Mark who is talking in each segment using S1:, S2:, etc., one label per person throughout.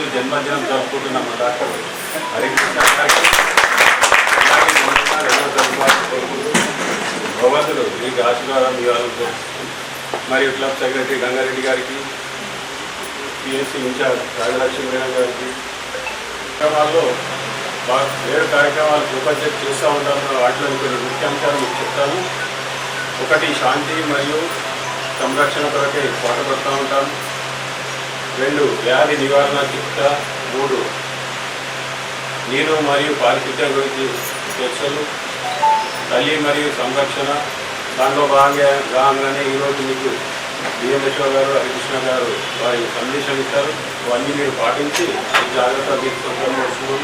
S1: ఈరోజు జన్మదినం జరుపుకుంటున్న మా డాక్టర్ హరికృష్ణ గారికి. ఇలాంటి జన్మదినాలు ఎన్నో జరుపుకోవాలని కోరుకుంటూ భగవంతుడు మీకు ఆశీర్వాదం ఇవ్వాలని కోరుకుంటూ మరియు క్లబ్ సెక్రటరీ గంగారెడ్డి గారికి పిఎస్సీ ఇన్ఛార్జ్ రాజలక్ష్మి గారికి. కార్యక్రమాల్లో బాగా ఏడు కార్యక్రమాలు రూపొందించి చేస్తూ ఉంటాము. వాటిలో కొన్ని ముఖ్యాంశాలు మీకు చెప్తాను. ఒకటి శాంతి మరియు సంరక్షణ కొరకై పాటుపడుతూ ఉంటాను రెండు వ్యాధి నివారణ చికిత్స. మూడు నీరు మరియు పారిశుద్ధ్యం గురించి చర్చలు తల్లి మరియు సంరక్షణ. దాంట్లో భాగంగా భాగంగానే ఈరోజు మీకు బిఎంఎస్ఓ గారు హరికృష్ణ గారు వారి సందేశం ఇస్తారు అవన్నీ మీరు పాటించి జాగ్రత్త తీసుకుంటాము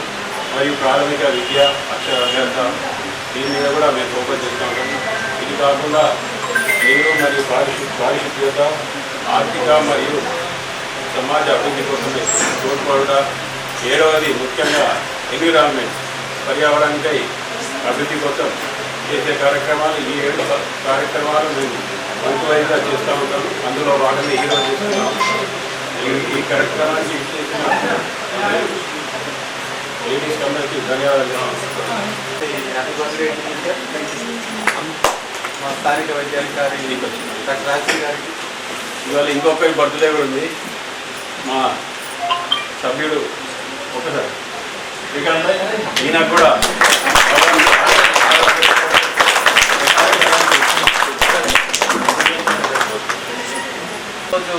S1: మరియు ప్రాథమిక విద్య అక్షర అభ్యాస దీని మీద కూడా మేము ఫోకస్ చేస్తాం ఇది కాకుండా నీరు మరియు పారిశు పారిశుద్ధ్యత ఆర్థిక మరియు సమాజ అభివృద్ధి కోసమే తోడ్పడుట ఏడవది ముఖ్యంగా ఎన్విరాన్మెంట్ పర్యావరణానికై అభివృద్ధి కోసం చేసే కార్యక్రమాలు ఈ ఏడు కార్యక్రమాలు మేము వంతువైగా చేస్తూ ఉంటాము అందులో భాగంగా ఈరోజు చేస్తున్నాం. ఈ కార్యక్రమానికి చేసిన లేడీస్ అందరికీ ధన్యవాదాలు
S2: మా స్థానిక వైద్యాధికారి డాక్టర్ రాజశ్రీ గారికి.
S1: ఇవాళ ఇంకొక బర్త్డే కూడా ఉంది. మా సభ్యుడు ఒకసారి. శ్రీకాంత్ ఈయన కూడా.
S2: రోజు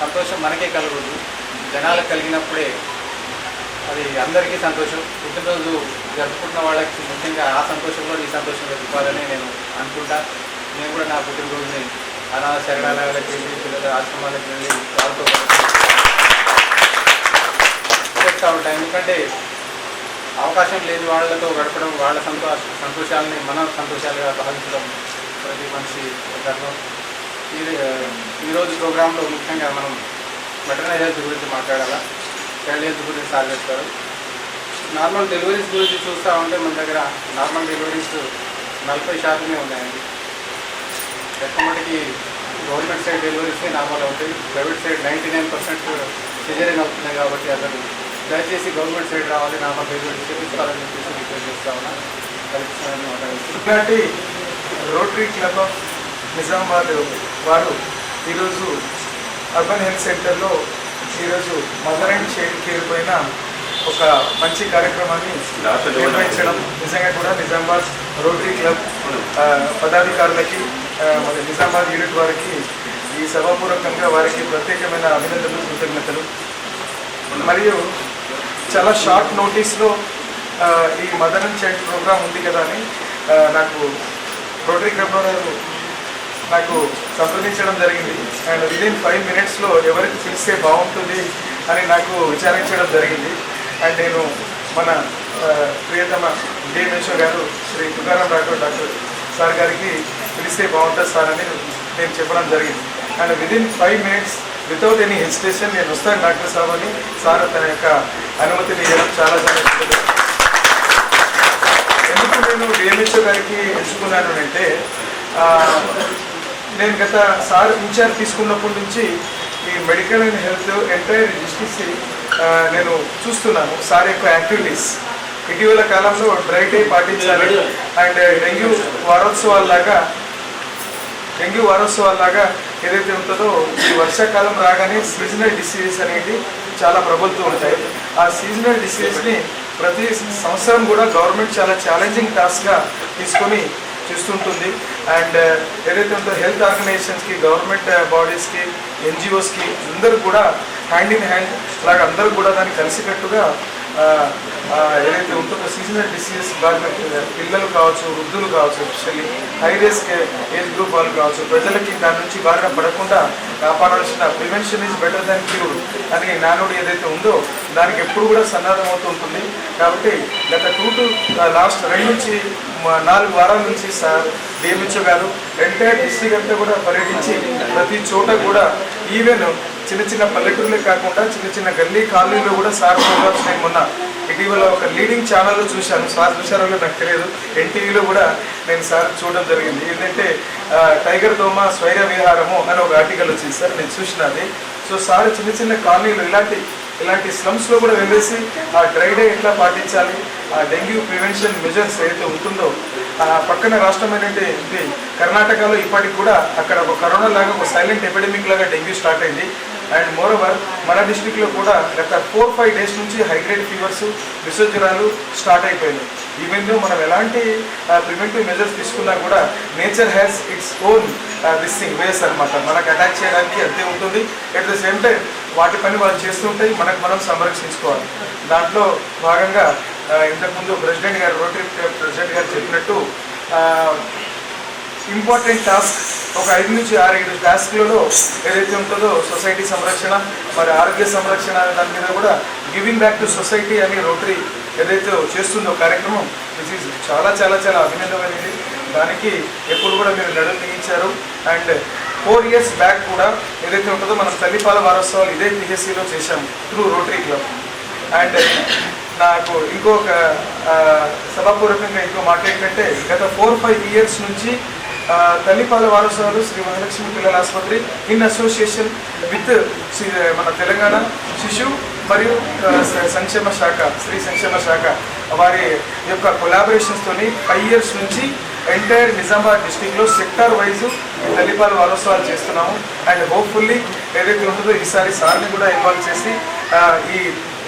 S2: సంతోషం మనకే కలగదు జనాలకు కలిగినప్పుడే అది అందరికీ సంతోషం. పుట్టినరోజు జరుపుకుంటున్న వాళ్ళకి ముఖ్యంగా ఆ సంతోషంలో నీ సంతోషంలో ఇవ్వాలని నేను అనుకుంటా. నేను కూడా నా పుట్టినరోజుని అనాథ శరణాలయాలకు వెళ్ళి పిల్లల ఆశ్రమాలకు వెళ్ళి వాళ్ళతో చేస్తూ ఉంటాను ఎందుకంటే అవకాశం లేని వాళ్ళతో గడపడం వాళ్ళ సంతోష సంతోషాలని మన సంతోషాలుగా భావించడం ప్రతి మనిషి ధర్మం. ఈ ఈరోజు ప్రోగ్రాంలో ముఖ్యంగా మనం వెటర్నరీ హెల్త్ గురించి మాట్లాడాలా? చైల్డ్ హెల్త్ గురించి సార్ చెప్తారు నార్మల్ డెలివరీస్ గురించి చూస్తూ ఉంటే మన దగ్గర నార్మల్ డెలివరీస్ నలభై శాతమే ఉన్నాయండి. ఎక్కువ మటుకి గవర్నమెంట్ సైడ్ డెలివరీస్ నార్మల్ అవుతాయి. Private side ninety nine percent caesarean అవుతున్నాయి కాబట్టి అతను దయచేసి గవర్నమెంట్ సైడ్ రావాలి నార్మల్ డెలివరీ చేయించుకోవాలని చెప్పేసి రిక్వెస్ట్ చేస్తా ఉన్నా.
S3: ఇలాంటి రోటరీ క్లబ్ ఆఫ్ నిజామాబాద్ వారు ఈరోజు అర్బన్ హెల్త్ సెంటర్లో ఈరోజు మదర్ అండ్ చైల్డ్ కేర్ పైన ఒక మంచి కార్యక్రమాన్ని నిర్వహించడం నిజంగా కూడా నిజామాబాద్ రోటరీ క్లబ్ పదాధికారులకి మరి నిజామాబాద్ యూనిట్ వారికి ఈ సభాపూర్వకంగా వారికి ప్రత్యేకమైన అభినందనలు కృతజ్ఞతలు. మరియు చాలా షార్ట్ నోటీస్లో ఈ మదర్ అండ్ చైల్డ్ ప్రోగ్రామ్ ఉంది కదా అని నాకు రోటరీ క్లబ్ వారు నాకు సంప్రదించడం జరిగింది. అండ్ విదిన్ ఫైవ్ మినిట్స్లో ఎవరికి పిలిస్తే బాగుంటుంది అని నాకు విచారించడం జరిగింది. అండ్ నేను మన ప్రియతమ డిఎంఎస్ఓ గారు శ్రీ తుకారాం రాఘవ్ డాక్టర్ సార్ గారికి పిలిస్తే బాగుంటుంది సార్ అని నేను చెప్పడం జరిగింది and within five minutes without any hesitation నేను వస్తాను డాక్టర్ సాబ్ అని సార్ తన యొక్క అనుమతిని ఇవ్వడం చాలా చాలా సంతోషం. ఎందుకు నేను డిఎంఎస్ఓ గారికి ఎంచుకున్నాను అంటే నేను గత సార్ ఇన్ఛార్జ్ తీసుకున్నప్పటి నుంచి ఈ medical and health entire districts నేను చూస్తున్నాను. సార్ యొక్క యాక్టివిటీస్. ఇటీవల కాలంలో డ్రై డే పాటించాలి. అండ్ డెంగ్యూ వారోత్సవాల్లాగా డెంగ్యూ వారోత్సవాల్లాగా ఏదైతే ఉంటుందో ఈ వర్షాకాలం రాగానే సీజనల్ డిసీజెస్ అనేవి చాలా ప్రబలుతూ ఉంటాయి. ఆ సీజనల్ డిసీజెస్ని ప్రతి సంవత్సరం కూడా గవర్నమెంట్ చాలా ఛాలెంజింగ్ టాస్క్గా తీసుకొని చూస్తుంటుంది. అండ్ ఏదైతే ఉందో హెల్త్ ఆర్గనైజేషన్స్కి గవర్నమెంట్ బాడీస్కి ఎన్జిఓస్కి అందరూ కూడా హ్యాండ్ ఇన్ హ్యాండ్ లాగా అందరూ కూడా దాన్ని కలిసికట్టుగా ఏదైతే ఉంటుందో సీజనల్ డిసీజెస్ బాగా పిల్లలు కావచ్చు వృద్ధులు కావచ్చు especially high risk age group వాళ్ళు కావచ్చు ప్రజలకి దాని నుంచి బారిన పడకుండా కాపాడాల్సిన prevention is better than cure అని నానుడి ఏదైతే ఉందో దానికి ఎప్పుడు కూడా సన్నద్ధం అవుతూ ఉంటుంది. కాబట్టి గత టూ టు లాస్ట్ రెండు నుంచి నాలుగు వారాల నుంచి sir D M H O గారు ఎంటైర్ డిస్ట్రిక్ట్ అంతా కూడా పర్యటించి ప్రతి చోట కూడా ఈవెన్ చిన్న చిన్న పల్లెటూరులే కాకుండా చిన్న చిన్న గల్లీ కాలనీలో కూడా సార్ ప్రోగ్రామ్స్ నేను మొన్న ఇటీవల ఒక లీడింగ్ ఛానల్లో చూశాను. సార్ చూశారో నాకు తెలియదు. ఎన్టీవీలో కూడా నేను సార్ చూడడం జరిగింది. ఏంటంటే టైగర్ దోమ స్వైర విహారము అని ఒక ఆర్టికల్ వచ్చింది సార్. నేను చూసినది సో సార్ చిన్న చిన్న కాలనీలు ఇలాంటి ఇలాంటి స్లమ్స్లో కూడా వెళ్ళేసి ఆ డ్రై డే ఎట్లా పాటించాలి? ఆ డెంగ్యూ ప్రివెన్షన్ మెజర్స్ ఏదైతే ఉంటుందో ఆ పక్కన ఇది కర్ణాటకలో ఇప్పటికి కూడా అక్కడ ఒక కరోనా లాగా ఒక సైలెంట్ ఎపిడమిక్ లాగా డెంగ్యూ స్టార్ట్ అయింది. అండ్ మోర్ ఓవర్ మన డిస్టిక్లో కూడా గత ఫోర్ ఫైవ్ డేస్ నుంచి హైగ్రేడ్ ఫీవర్స్ విసర్జనాలు స్టార్ట్ అయిపోయినాయి. ఈవెన్ మనం ఎలాంటి ప్రివెంటివ్ మెజర్స్ తీసుకున్నా కూడా nature has its own this thing ways అనమాట మనకు అటాక్ చేయడానికి అంతే ఉంటుంది. ఎట్ ద సేమ్ టైం వాటి పని వాళ్ళు చేస్తుంటాయి మనకు మనం సంరక్షించుకోవాలి. దాంట్లో భాగంగా ఇంతకుముందు ప్రెసిడెంట్ గారు రోటరీ ప్రెసిడెంట్ గారు చెప్పినట్టు ఇంపార్టెంట్ టాస్క్ ఒక ఐదు నుంచి ఆరు ఐదు టాస్క్లలో ఏదైతే ఉంటుందో సొసైటీ సంరక్షణ మరి ఆరోగ్య సంరక్షణ దాని మీద కూడా గివింగ్ బ్యాక్ టు సొసైటీ అని రోటరీ ఏదైతే చేస్తుందో కార్యక్రమం విచ్ ఈజ్ చాలా చాలా చాలా అభినందనమైనది. దానికి ఎప్పుడు కూడా మీరు నడుము తీయించారు అండ్ ఫోర్ ఇయర్స్ బ్యాక్ కూడా ఏదైతే ఉంటుందో మనం తల్లిపాల వారోత్సవాలు ఇదే పిహెచ్సిలో చేశాము త్రూ రోటరీ క్లబ్ అండ్ నాకు ఇంకొక సభాపూర్వకంగా ఇంకో మాట ఏంటంటే గత ఫోర్ ఫైవ్ ఇయర్స్ నుంచి తల్లిపాల వారసులు శ్రీ వరలక్ష్మి పిల్లల ఆసుపత్రి ఇన్ అసోసియేషన్ విత్ మన తెలంగాణ శిశు మరియు సంక్షేమ శాఖ స్త్రీ సంక్షేమ శాఖ వారి యొక్క కొలాబరేషన్స్తోని ఫైవ్ ఇయర్స్ నుంచి ఎంటైర్ నిజామాబాద్ డిస్టిక్లో సెక్టార్ వైజ్ ఈ తల్లిపాల వారోత్సవాలు చేస్తున్నాము. అండ్ హోప్ఫుల్లీ ఏదైతే ఉంటుందో ఈసారి సార్ని కూడా ఇన్వాల్వ్ చేసి ఈ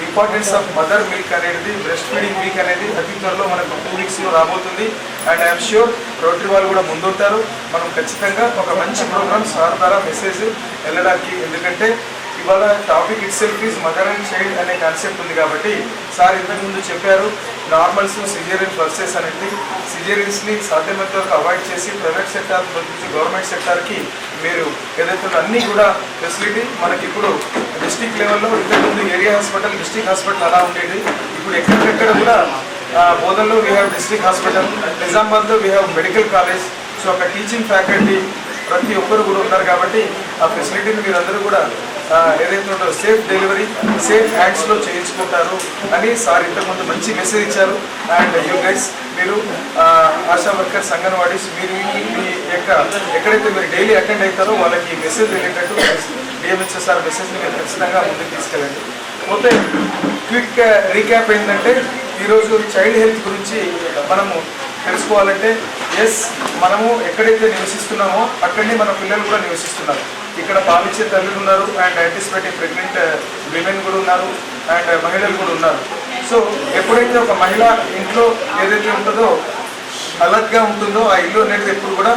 S3: ఇంపార్టెన్స్ ఆఫ్ మదర్ మిల్క్ అనేది బ్రెస్ట్ ఫీడింగ్ వీక్ అనేది అతి త్వరలో మనకు టూ వీక్స్లో రాబోతుంది. అండ్ ఐఎమ్ ష్యూర్ రోటరీ వాళ్ళు కూడా ముందుంటారు. మనం ఖచ్చితంగా ఒక మంచి ప్రోగ్రామ్ సార్ ద్వారా మెసేజ్ వెళ్ళడానికి. ఎందుకంటే ఇవాళ topic itself is mother and child అనే కాన్సెప్ట్ ఉంది కాబట్టి సార్ ఇంతకు ముందు చెప్పారు నార్మల్స్ సిజేరియన్ వర్సెస్ అనేది సిజేరియన్స్ని సాధ్యమైనంత వరకు అవాయిడ్ చేసి ప్రైవేట్ సెక్టార్ నుంచి గవర్నమెంట్ సెక్టార్కి మీరు ఏదైతే అన్ని అన్నీ కూడా ఫెసిలిటీ మనకి ఇప్పుడు డిస్టిక్ లెవెల్లో ఇంతకుముందు ఏరియా హాస్పిటల్ డిస్టిక్ హాస్పిటల్ అలా ఉండేది. ఇప్పుడు ఎక్కడికెక్కడ కూడా ఆ, బోధన్లో వీ హ్యావ్ డిస్టిక్ హాస్పిటల్ నిజామాబాద్లో we have medical college so ఒక టీచింగ్ ఫ్యాకల్టీ ప్రతి ఒక్కరు కూడా ఉన్నారు కాబట్టి ఆ ఫెసిలిటీని మీరందరూ కూడా ఏదైతే ఉంటుందో సేఫ్ డెలివరీ సేఫ్ హ్యాండ్స్లో చేయించుకుంటారు. అని సార్ ఇంతకుముందు మంచి మెసేజ్ ఇచ్చారు. అండ్ యూ గైస్ మీరు ఆశా వర్కర్స్ అంగన్వాడీస్ మీరు మీ యొక్క ఎక్కడైతే మీరు డైలీ అటెండ్ అవుతారో వాళ్ళకి మెసేజ్ వెళ్ళేటట్టు డిఎంహెచ్ఎస్ఆర్ మెసేజ్ని మీరు ఖచ్చితంగా ముందుకు తీసుకెళ్ళండి. పోతే క్విక్ రీక్యాప్ ఏంటంటే ఈరోజు చైల్డ్ హెల్త్ గురించి మనము తెలుసుకోవాలంటే ఎస్ మనము ఎక్కడైతే నివసిస్తున్నామో అక్కడనే మన పిల్లలు కూడా నివసిస్తున్నారు. ఇక్కడ పాలిచ్చే తల్లులు ఉన్నారు అండ్ యాంటిసిపేటింగ్ ప్రెగ్నెంట్ విమెన్ కూడా ఉన్నారు అండ్ uh, మహిళలు కూడా ఉన్నారు. సో ఎప్పుడైతే ఒక మహిళ ఇంట్లో ఏదైతే ఉంటుందో అలర్ట్గా ఉంటుందో ఆ ఇల్లు అనేది ఎప్పుడు కూడా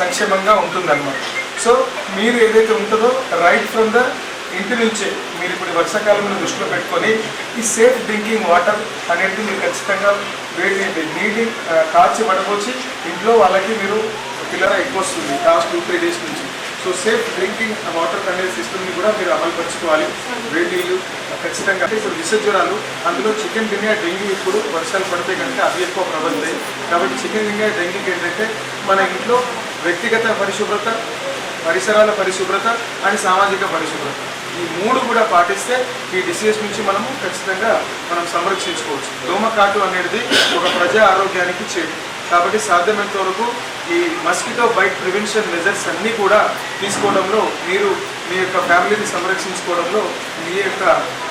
S3: సంక్షేమంగా ఉంటుందన్నమాట. సో మీరు ఏదైతే ఉంటుందో రైట్ ఫ్రమ్ ద ఇంటి నుంచే మీరు ఇప్పుడు వర్షాకాలంలో దృష్టిలో పెట్టుకొని ఈ సేఫ్ డ్రింకింగ్ వాటర్ అనేది మీరు ఖచ్చితంగా వేడి నీటి కాచి పడకొచ్చి ఇంట్లో వాళ్ళకి మీరు పిల్లల ఎక్కువ వస్తుంది లాస్ట్ టూ త్రీ డేస్ నుంచి. సో సేఫ్ డ్రింకింగ్ వాటర్ అనేది సిస్టమ్ని కూడా మీరు అమలుపరుచుకోవాలి వేడి నీళ్ళు ఖచ్చితంగా. ఇప్పుడు విష జ్వరాలు అందులో చికెన్ గున్యా డెంగ్యూ ఇప్పుడు వర్షాలు పడితే కనుక అవి ఎక్కువ ప్రబలుతాయి. కాబట్టి చికెన్ గున్యా డెంగ్యూకి ఏంటంటే మన ఇంట్లో వ్యక్తిగత పరిశుభ్రత పరిసరాల పరిశుభ్రత అండ్ సామాజిక పరిశుభ్రత. ఈ మూడు కూడా పాటిస్తే ఈ డిసీజ్ నుంచి మనము ఖచ్చితంగా మనం సంరక్షించుకోవచ్చు. దోమకాటు అనేది ఒక ప్రజా ఆరోగ్యానికి చెడు కాబట్టి సాధ్యమైనంత వరకు ఈ మస్కిటో బైట్ ప్రివెన్షన్ మెజర్స్ అన్నీ కూడా తీసుకోవడంలో మీరు మీ యొక్క ఫ్యామిలీని సంరక్షించుకోవడంలో మీ యొక్క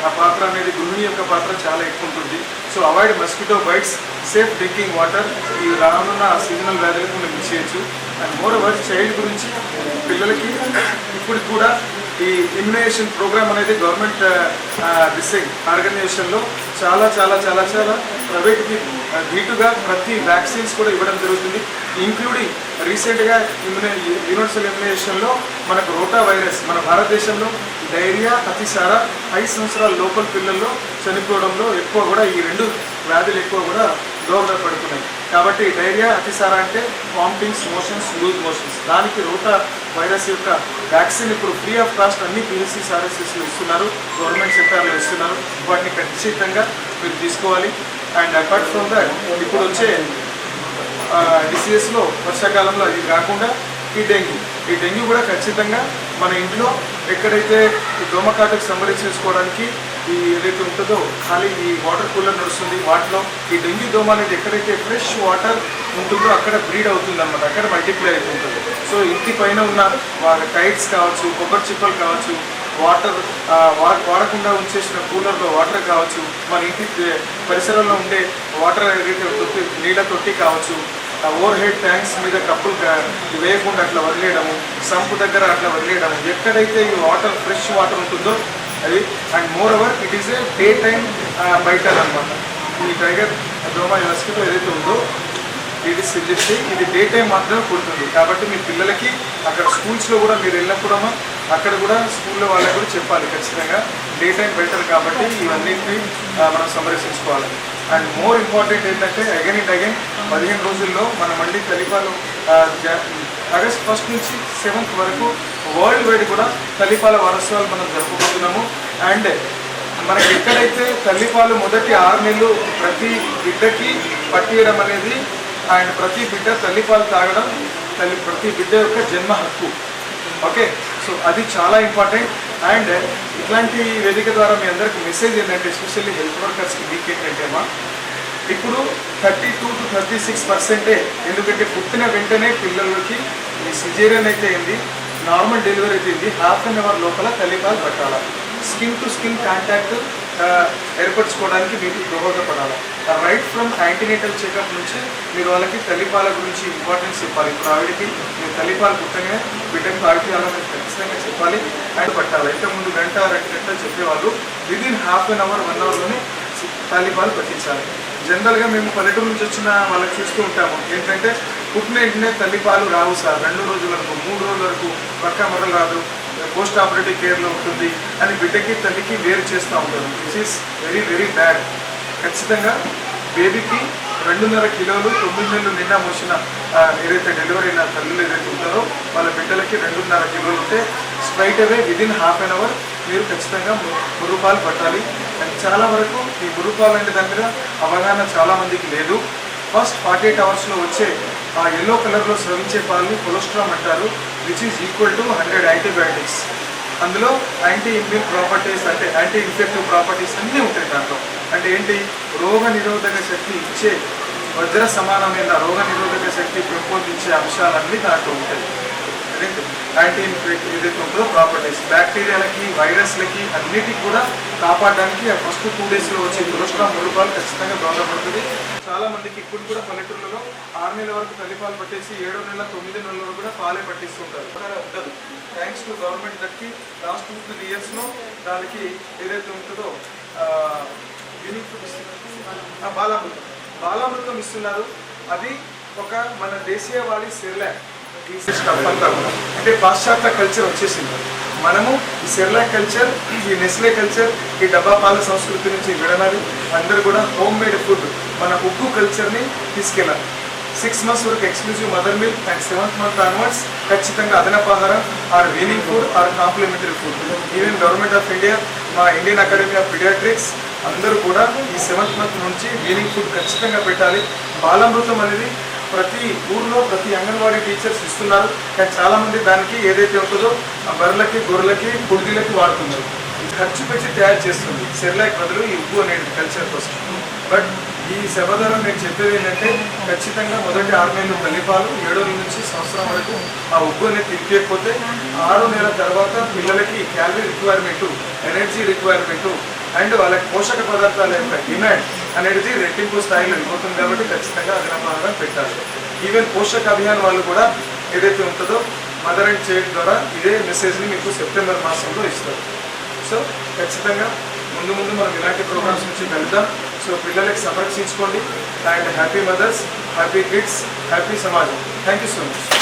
S3: ఆ పాత్ర అనేది గృహిణి యొక్క పాత్ర చాలా ఎక్కువ ఉంటుంది. So avoid mosquito bites safe drinking water ఈ రానున్న సీజనల్ వ్యాధులకు మనం మిస్ చేయొచ్చు. అండ్ మోర్ ఓవర్ చైల్డ్ గురించి పిల్లలకి ఇప్పుడు కూడా ఈ ఇమ్యునైజేషన్ ప్రోగ్రామ్ అనేది గవర్నమెంట్ డిస్ట్రిక్ట్ ఆర్గనైజేషన్లో చాలా చాలా చాలా చాలా ప్రైవేట్కి ధీటుగా ప్రతి వ్యాక్సిన్స్ కూడా ఇవ్వడం జరుగుతుంది ఇంక్లూడింగ్ రీసెంట్గా ఇమ్యునై యూనివర్సల్ ఇమ్యునేషన్లో మనకు రోటా వైరస్ మన భారతదేశంలో డైరియా అతిసార ఐదు సంవత్సరాల లోపల పిల్లల్లో చనిపోవడంలో ఎక్కువ కూడా ఈ రెండు వ్యాధులు ఎక్కువ కూడా దోహదపడుతున్నాయి. కాబట్టి డైరియా అతిసార అంటే వామిటింగ్స్ మోషన్స్ లూజ్ మోషన్స్. దానికి రోటా వైరస్ యొక్క వ్యాక్సిన్ ఇప్పుడు ఫ్రీ ఆఫ్ కాస్ట్ అన్ని పిఎస్సి సార్ఎస్ఎస్లో ఇస్తున్నారు. గవర్నమెంట్ సెక్టార్లో ఇస్తున్నారు. వాటిని ఖచ్చితంగా మీరు తీసుకోవాలి. అండ్ అపార్ట్ ఫ్రమ్ దట్ ఇప్పుడు వచ్చే డిసీజెస్లో వర్షాకాలంలో ఇది కాకుండా ఈ డెంగ్యూ. ఈ డెంగ్యూ కూడా ఖచ్చితంగా మన ఇంట్లో ఎక్కడైతే ఈ దోమకాటుకు సంరక్షించుకోవడానికి ఈ ఏదైతే ఉంటుందో ఖాళీ ఈ వాటర్ కూలర్ నడుస్తుంది. వాటిలో ఈ డెంగ్యూ దోమ అనేది ఎక్కడైతే ఫ్రెష్ వాటర్ ఉంటుందో అక్కడ బ్రీడ్ అవుతుంది అనమాట అక్కడ మల్టిప్లై అవుతుంటుంది. సో ఇంటి పైన ఉన్న టైట్స్ కావచ్చు కొబ్బరి చిప్పలు కావచ్చు వాటర్ వాడకుండా ఉంచేసిన కూలర్లో వాటర్ కావచ్చు మన ఇంటి పరిసరాల్లో ఉండే వాటర్ ఏదైతే తొట్టి నీళ్ళ తొట్టి కావచ్చు ఓవర్ హెడ్ ట్యాంక్స్ మీద కప్పులు వేయకుండా అట్లా వదిలేయడము సంపు దగ్గర అట్లా వదిలేయడము ఎక్కడైతే ఈ వాటర్ ఫ్రెష్ వాటర్ ఉంటుందో అది. And moreover it is a day time biter అనమాట ఈ టైగర్ దోమ మస్కిటో ఏదైతే ఉందో ఇది సిద్ధిస్తే ఇది డే టైం మాత్రమే పుడుతుంది. కాబట్టి మీ పిల్లలకి అక్కడ స్కూల్స్లో కూడా మీరు వెళ్ళినప్పుడు అక్కడ కూడా స్కూల్లో వాళ్ళకి కూడా చెప్పాలి ఖచ్చితంగా. డే టైం బెటర్ కాబట్టి ఇవన్నింటినీ మనం సంరక్షించుకోవాలి. అండ్ మోర్ ఇంపార్టెంట్ ఏంటంటే అగైన్ అండ్ అగైన్ పదిహేను రోజుల్లో మన మళ్ళీ తలిపాలు ఆగస్ట్ ఫస్ట్ నుంచి సెవెంత్ వరకు వరల్డ్ వైడ్ కూడా తల్లిపాల వారోత్సవాలు మనం జరుపుకుంటున్నాము. అండ్ మనకి ఎక్కడైతే తల్లిపాలు మొదటి ఆరు నెలలు ప్రతి బిడ్డకి పట్టియడం అనేది అండ్ ప్రతి బిడ్డ తల్లిపాలు తాగడం తల్లి ప్రతి బిడ్డ యొక్క జన్మ హక్కు. ఓకే? సో అది చాలా ఇంపార్టెంట్. అండ్ ఇట్లాంటి వేదిక ద్వారా మీ అందరికి మెసేజ్ ఏంటంటే ఎస్పెషల్లీ హెల్త్ వర్కర్స్కి వీక్ ఏంటంటే మా ఇప్పుడు thirty two to thirty six పర్సెంటే ఎందుకంటే పుట్టిన వెంటనే పిల్లలకి సిజేరియన్ అయితే ఏంది? నార్మల్ డెలివరీ అయితే హాఫ్ అన్ అవర్ లోపల తల్లిపాలు పట్టాలి స్కిన్ టు స్కిన్ కాంటాక్ట్ ఏర్పరచుకోవడానికి మీకు దోహదపడాలి. రైట్ ఫ్రమ్ యాంటీనేటల్ చెకప్ నుంచి మీరు వాళ్ళకి తల్లిపాల గురించి ఇంపార్టెన్స్ చెప్పాలి. ఇప్పుడు ఆవిడకి మీరు తల్లిపాలు పుట్టగానే బిడ్డకు తాగిపోయాలని ఖచ్చితంగా చెప్పాలి. అండ్ పట్టాలి. ఇంకా ముందు గంట రెండు గంట చెప్పేవాళ్ళు. Within half an hour one అవర్లోనే తల్లిపాలు పట్టించాలి. జనరల్గా మేము పల్లెటూరు నుంచి వచ్చిన వాళ్ళకి చూస్తూ ఉంటాము. ఏంటంటే పుట్టిన వెంటనే తల్లిపాలు రావు సార్. రెండు రోజుల వరకు మూడు రోజుల వరకు పక్క మొదలు రాదు. పోస్ట్ ఆపరేటివ్ కేర్లో ఉంటుంది అని బిడ్డకి తల్లికి వేరు చేస్తూ ఉంటారు. This is very very bad ఖచ్చితంగా బేబీకి రెండున్నర కిలోలు తొమ్మిది నెలలు నిండా మోసిన ఏదైతే డెలివరీ అయిన తల్లులు ఏదైతే ఉంటారో వాళ్ళ బిడ్డలకి రెండున్నర కిలోలు ఉంటే straight away within half an hour మీరు ఖచ్చితంగా మురుపాలు పట్టాలి. అండ్ చాలా వరకు ఈ మురుపాలు అంటే దాని మీద అవగాహన చాలా మందికి లేదు. ఫస్ట్ ఫార్టీ ఎయిట్ అవర్స్లో వచ్చే ఆ ఎల్లో కలర్లో స్రవించే పాలని కొలెస్ట్రామ్ అంటారు which is equal to hundred antibiotics అందులో యాంటీ ఇమ్యూన్ ప్రాపర్టీస్ అంటే యాంటీ ఇన్ఫెక్టివ్ ప్రాపర్టీస్ అన్నీ ఉంటాయి దాంట్లో. అంటే ఏంటి? రోగ నిరోధక శక్తి ఇచ్చే వజ్ర సమానమైన రోగ నిరోధక శక్తి పెంపొందించే అంశాలన్నీ దాంట్లో ఉంటాయి. యాంటీ ఇన్ఫెక్టివ్ ఏదైతే ఉంటుందో ప్రాపర్టీస్ బ్యాక్టీరియాలకి వైరస్లకి అన్నిటికి కూడా కాపాడడానికి ఆ ఫస్ట్ టూ డేస్లో వచ్చే కొలెస్ట్రాల్ మురుపాలు ఖచ్చితంగా దోహదపడుతుంది. చాలా మందికి ఇప్పుడు కూడా పల్లెటూళ్ళలో ఆరు నెలల వరకు తల్లిపాలు పట్టేసి ఏడో నెలల తొమ్మిది నెలల వరకు కూడా పాలే పట్టిస్తుంటారు. ఉండదు. థ్యాంక్స్ టు గవర్నమెంట్ దక్కి లాస్ట్ టూ త్రీ ఇయర్స్లో దానికి ఏదైతే ఉంటుందో యూనిక్ బాలామృతం. బాలామృతం ఇస్తున్నారు. అది ఒక మన దేశీయవాడి సెర్లాక్ స్టఫ్ అంతా కూడా అంటే పాశ్చాత్య కల్చర్ వచ్చేసింది. మనము ఈ సెర్లా కల్చర్ ఈ నెస్లే కల్చర్ ఈ డబ్బా పాల సంస్కృతి నుంచి విడనాలి. అందరూ కూడా హోమ్ మేడ్ ఫుడ్ మన ఉక్కు కల్చర్ని తీసుకెళ్ళాలి. సిక్స్ మంత్స్ వరకు exclusive mother milk and seventh month onwards ఖచ్చితంగా అదనపు ఆహారం or weaning food or complementary food. Even government of India మా ఇండియన్ అకాడమీ ఆఫ్ పిడియాట్రిక్స్ అందరూ కూడా ఈ సెవెంత్ మంత్ నుంచి వీనింగ్ ఫుడ్ ఖచ్చితంగా పెట్టాలి. బాలామృతం అనేది ప్రతి ఊర్లో ప్రతి అంగన్వాడీ టీచర్స్ ఇస్తున్నారు. కానీ చాలామంది దానికి ఏదైతే ఉంటుందో ఆ బర్రెలకి గొర్రెలకి పుడిలకి వాడుతున్నారు. ఇది ఖర్చు పెట్టి తయారు చేస్తుంది. సెర్లాక్ బదులు ఈ ఉప్పు అనేది కల్చర్ కోసం. బట్ ఈ సభ ద్వారా నేను చెప్పేది ఏంటంటే ఖచ్చితంగా మొదటి ఆరు నెలలు తల్లిపాలు ఏడో నెలల నుంచి సంవత్సరం వరకు ఆ ఉగ్గు అనేది తిరిగేయకపోతే ఆరు నెలల తర్వాత పిల్లలకి calorie requirement energy requirement and వాళ్ళకి పోషక పదార్థాల యొక్క డిమాండ్ అనేది రెట్టింపు స్థాయిలో వెళ్ళిపోతుంది కాబట్టి ఖచ్చితంగా అగ్రపాలన పెట్టాలి. ఈవెన్ పోషక అభియాన్ వాళ్ళు కూడా ఏదైతే ఉంటుందో మదర్ అండ్ చైల్డ్ ద్వారా ఇదే మెసేజ్ని మీకు సెప్టెంబర్ మాసంలో ఇస్తారు. సో ఖచ్చితంగా ముందు ముందు మనం ఇలాంటి ప్రోగ్రామ్స్ నుంచి వెళ్దాం. సో పిల్లలకి సంరక్షించుకోండి. And happy mothers happy kids happy సమాజం. Thank you so much